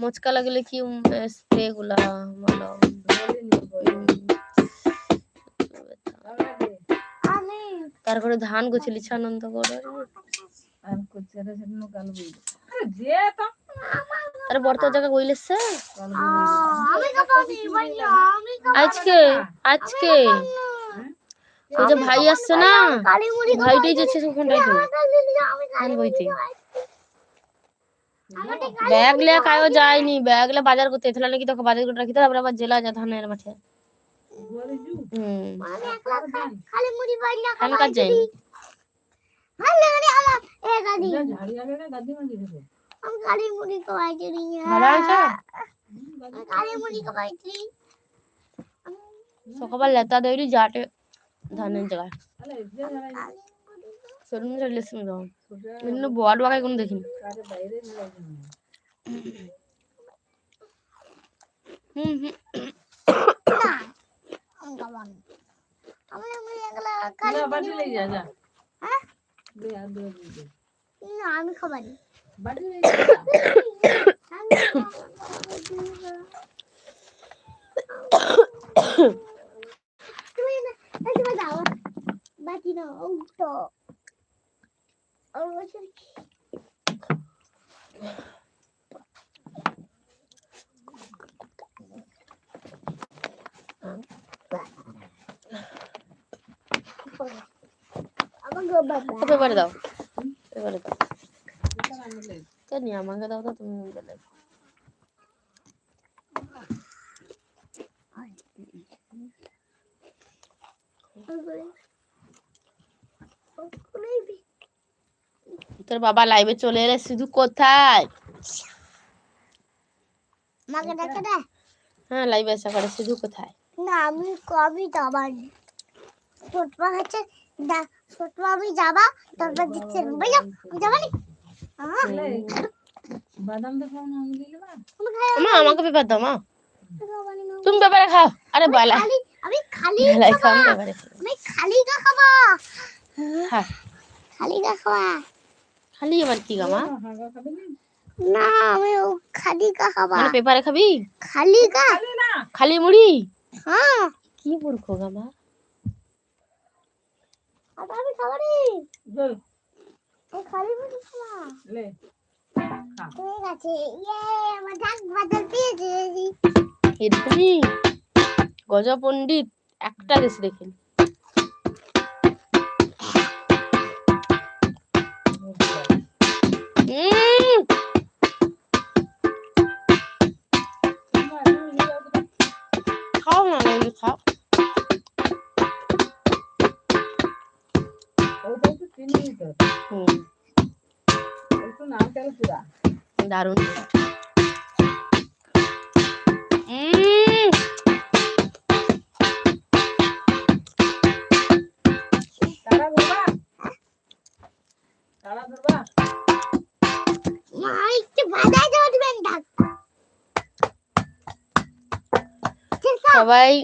মোচকা লাগলে কি স্প্রে গুলা আমি তারপরে ধান গুছিলি ছানন্দ করে। আর করছে রে সেদিন কাল বই আরে যে তো। আরে বর্ত জায়গা আমি আজকে আজকে। ওই যে ভাই আসছে না? ভাইটাই যাচ্ছে ওখানটাই তো। ধান বইতে। ব্যাগ লিয়া কায়ও যায়নি ব্যাগ লিয়া বাজার করতে এতলা নাকি তোকে বাজার করে রাখি তারপরে আবার জেলা যা ধানের মাঠে বলে জু হুম আমি একলা খালি মুড়ি ভাইয়া আমি কাজ যাইনি ভালো লাগে আমার এ গাড়ি ঝাড়ি আগে না গাদি মাঝি রে আমি কালি মুড়ি খাওয়াইছি ভালো আছে আমি কালি মুড়ি খাওয়াইছি সকাল লেতা দেরি জাটে ধানের জায়গায় আরে যে ঝাড়ি কালি মুড়ি সরুন চলেছে দাও ছোটা কিন্তু বড় বাগাই কোনো দেখিনি কারে বাইরে নিয়ে যাবে হুম হুম না আমি খাবো না। আমি আমি একলা কালি না বাড়ি লই যা যা হ্যাঁ দে আর দে দে না আমি খাবো না বাড়ি লই যা আমি খাবো না। তুমি না এই তুমি যাও বাকি না উল্টো আর বলছি আমাকে বাবা পেপারে দাও পেপারে দাও কেন আমাকে দাও তো তুমি গেলে তোর বাবা লাইভে চলে এলে শুধু কোথায়? মাকে দেখে দে। হ্যাঁ লাইভে আসা করে শুধু কোথায়? না আমি কবি হচ্ছে ছোটমা আমি যাবা তারপর দিচ্ছে আমি বাদাম তো না আমি মা আমাকে পেপার দাও মা। তুমি পেপারে খাও। আরে বেলা। আমি খালি খাবা। আমি খালি কা খাবা। হ্যাঁ। খালি খাবা খালি এবার কি গামা না আমি খালি কা খাবা। মানে পেপারে খাবি? খালি কা খালি মুড়ি? হ্যাঁ। কি মূর্খ গামা আমি আমি খালি মুড়ি খাবা। লে ঠিক আছে ইয়ে আমার ঢাক বাজার পেয়েছি। এরকমই গজ পণ্ডিত একটা দেশ দেখেন। খাও পুরা দারুণ। উম, তারা ধরবা? সবাই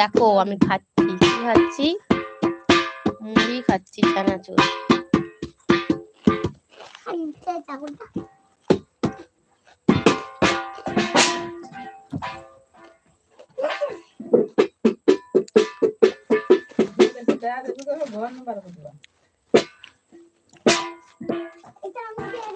দেখো আমি খাচ্ছি কি খাচ্ছি? মুড়ি খাচ্ছি চানাচুর। এটা আমাকে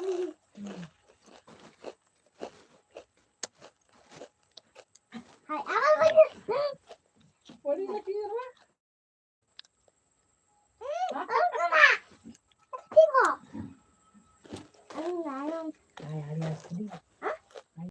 Woo!